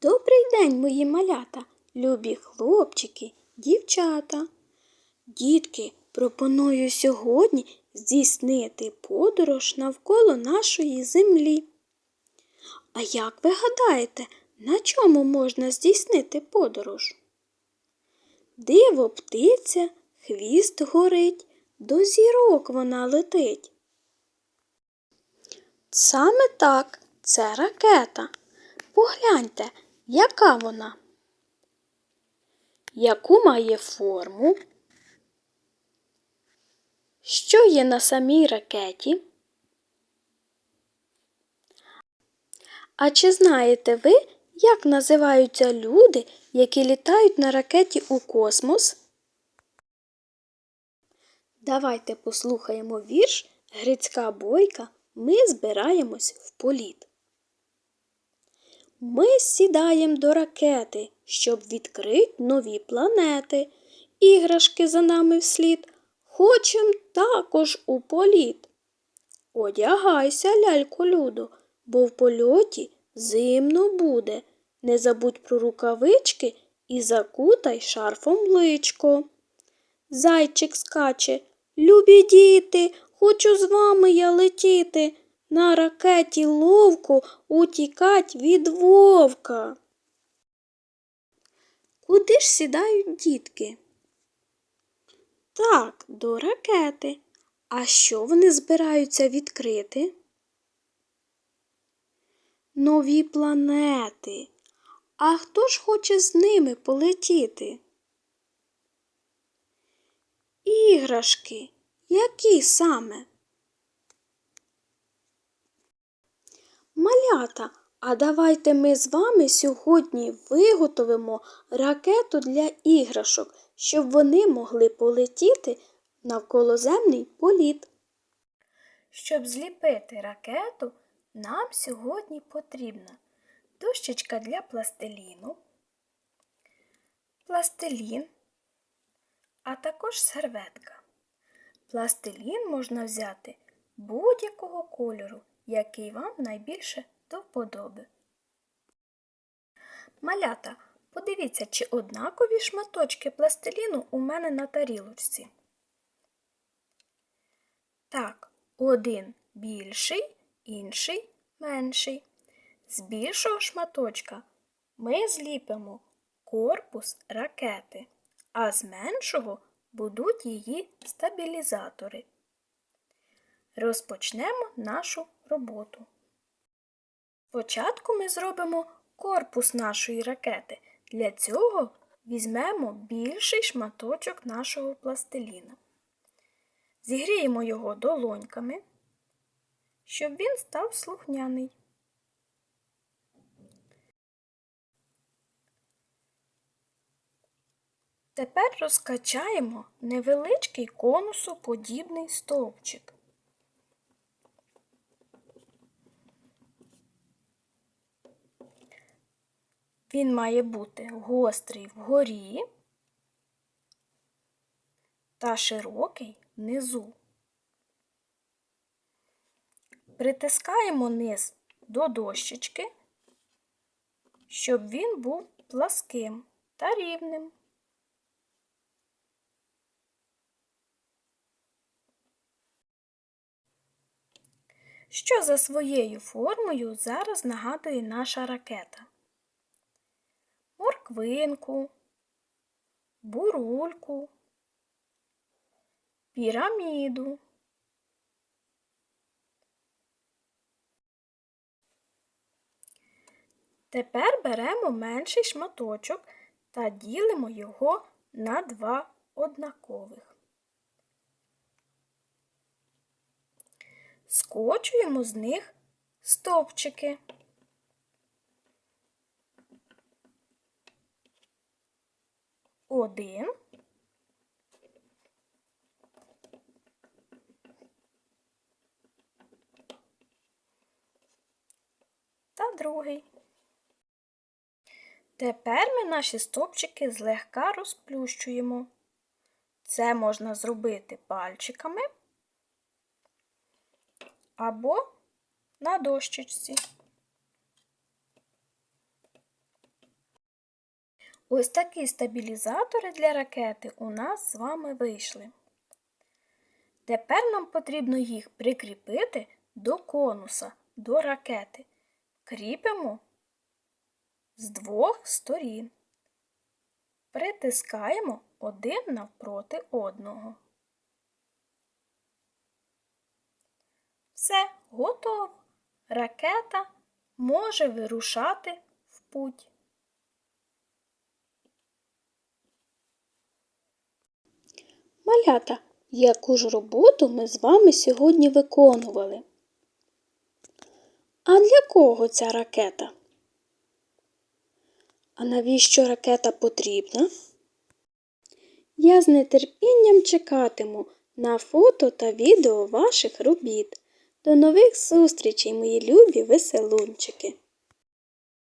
Добрий день, мої малята, любі хлопчики, дівчата. Дітки, пропоную сьогодні здійснити подорож навколо нашої землі. А як ви гадаєте, на чому можна здійснити подорож? Диво птиця, хвіст горить, до зірок вона летить. Саме так, це ракета. Погляньте, яка вона? Яку має форму? Що є на самій ракеті? А чи знаєте ви, як називаються люди, які літають на ракеті у космос? Давайте послухаємо вірш Грицька бойка. Ми збираємось в політ. Ми сідаємо до ракети, щоб відкрити нові планети. Іграшки за нами вслід. Хочем також у політ. Одягайся, лялько люду, бо в польоті зимно буде. Не забудь про рукавички і закутай шарфом личко. Зайчик скаче, любі діти, хочу з вами я летіти. На ракеті ловко утікать від вовка. Куди ж сідають дітки? Так, до ракети. А що вони збираються відкрити? Нові планети. А хто ж хоче з ними полетіти? Іграшки. Які саме? Малята, а давайте ми з вами сьогодні виготовимо ракету для іграшок, щоб вони могли полетіти навколоземний політ. Щоб зліпити ракету, нам сьогодні потрібна дощечка для пластиліну, пластилін, а також серветка. Пластилін можна взяти будь-якого кольору який вам найбільше до вподоби. Малята, подивіться, чи однакові шматочки пластиліну у мене на тарілочці. Так, один більший, інший менший. З більшого шматочка ми зліпимо корпус ракети, а з меншого будуть її стабілізатори. Розпочнемо нашу роботу. Спочатку ми зробимо корпус нашої ракети. Для цього візьмемо більший шматочок нашого пластиліна. Зігріємо його долоньками, щоб він став слухняний. Тепер розкачаємо невеличкий конусоподібний стовпчик. Він має бути гострий вгорі та широкий внизу. Притискаємо низ до дощечки, щоб він був пласким та рівним. Що за своєю формою зараз нагадує наша ракета? Морквинку, бурульку, піраміду. Тепер беремо менший шматочок та ділимо його на два однакових. Скочуємо з них стовпчики. Один. Та другий. Тепер ми наші стопчики злегка розплющуємо. Це можна зробити пальчиками або на дощечці. Ось такі стабілізатори для ракети у нас з вами вийшли. Тепер нам потрібно їх прикріпити до конуса, до ракети. Кріпимо з двох сторін. Притискаємо один навпроти одного. Все, готово. Ракета може вирушати в путь. Малята, яку ж роботу ми з вами сьогодні виконували? А для кого ця ракета? А навіщо ракета потрібна? Я з нетерпінням чекатиму на фото та відео ваших робіт. До нових зустрічей, мої любі веселунчики!